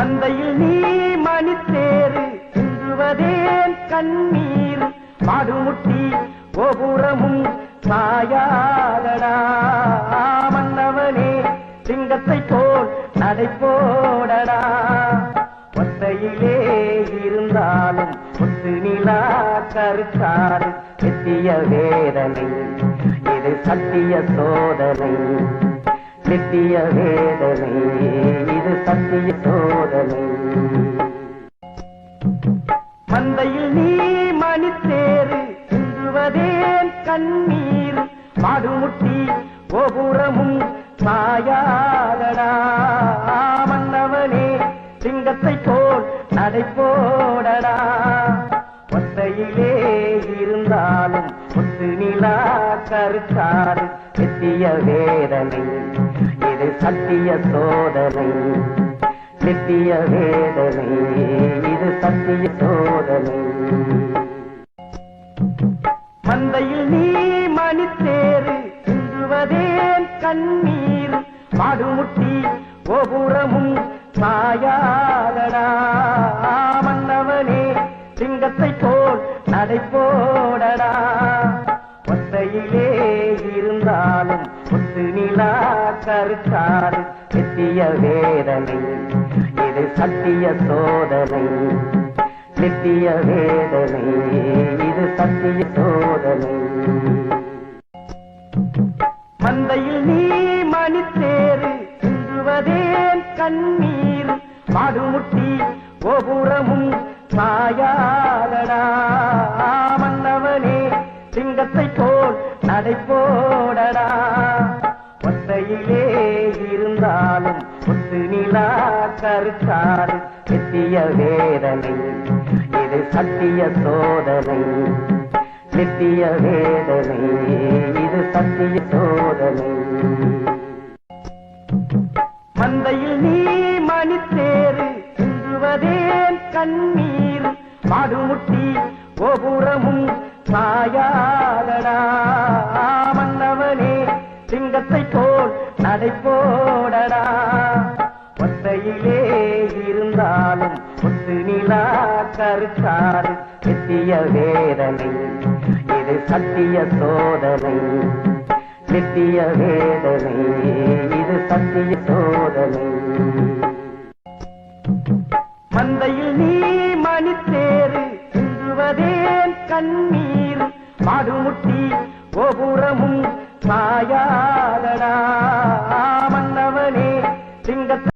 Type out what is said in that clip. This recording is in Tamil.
மந்தையில் நீ மணித்தேறு சிந்துவதேன் கண்ணீர். மாடுமுட்டி கோபுரமும் சாயாதடா. மன்னவனே சிங்கத்தை போல் நடை போடடா ஒத்தையிலே இருந்தாலும் ஒத்து நிலா கருத்தாலும் எத்திய வேதனை இது சத்திய சோதனை. கிட்டிய வேதனை இது சத்திய சோதனை. மந்தையில் நீ மணித்தேறு சிந்துவதேன் கண்ணீர். மாடுமுட்டி கோபுரமும் சாயாதடா. மன்னவனே சிங்கத்தை போல் நடை போடடா ஒத்தையிலே இருந்தாலும் ஒத்து நிலா கருக்காது எத்திய வேதனை. சத்திய சோதனை சித்திய வேதனை. இது சத்திய சோதனை. மந்தையில் நீ மணித்தேறு சிந்துவதேன் கண்ணீர். மாடுமுட்டி கோபுரமும் சாயாதடா. மன்னவனே சிங்கத்தை போல் நடை போடடா ஒத்தையிலே இருந்தாலும் ஒத்து நிலா கருக்காது எத்திய வேதனை. இது சத்திய சோதனை. நித்திய வேதனை. இது சத்திய சோதனை. மந்தையில் நீ மணித்தேரு சிந்துவதேன் கண்ணீர். மாடுமுட்டி கோபுரமும் சாயாதடா. மன்னவனே சிங்கத்தை போ இருந்தாலும் ஒத்து நிலா கருக்காது நித்திய வேதனை. இது சத்திய சோதனை. நித்திய வேதனை. இது சத்திய சோதனை. மந்தையில் நீ மணித்தேறு சிந்துவதேன் கண்ணீர். மாடுமுட்டி கோபுரமும் சாயாதடா மன்னவனே சிங்கத்தை போ நடை போடடா ஒத்தையிலே இருந்தாலும் ஒத்து நிலா கருத்தாறு. நித்திய வேதனை இது சத்திய சோதனை. நித்திய வேதனை இது சத்திய சோதனை. மந்தையில் நீ மணித்தேறு சிந்துவதேன் கண்ணீர். மாடுமுட்டி கோபுரமும் மாயாதனா மன்னவனே சிங்கத்தை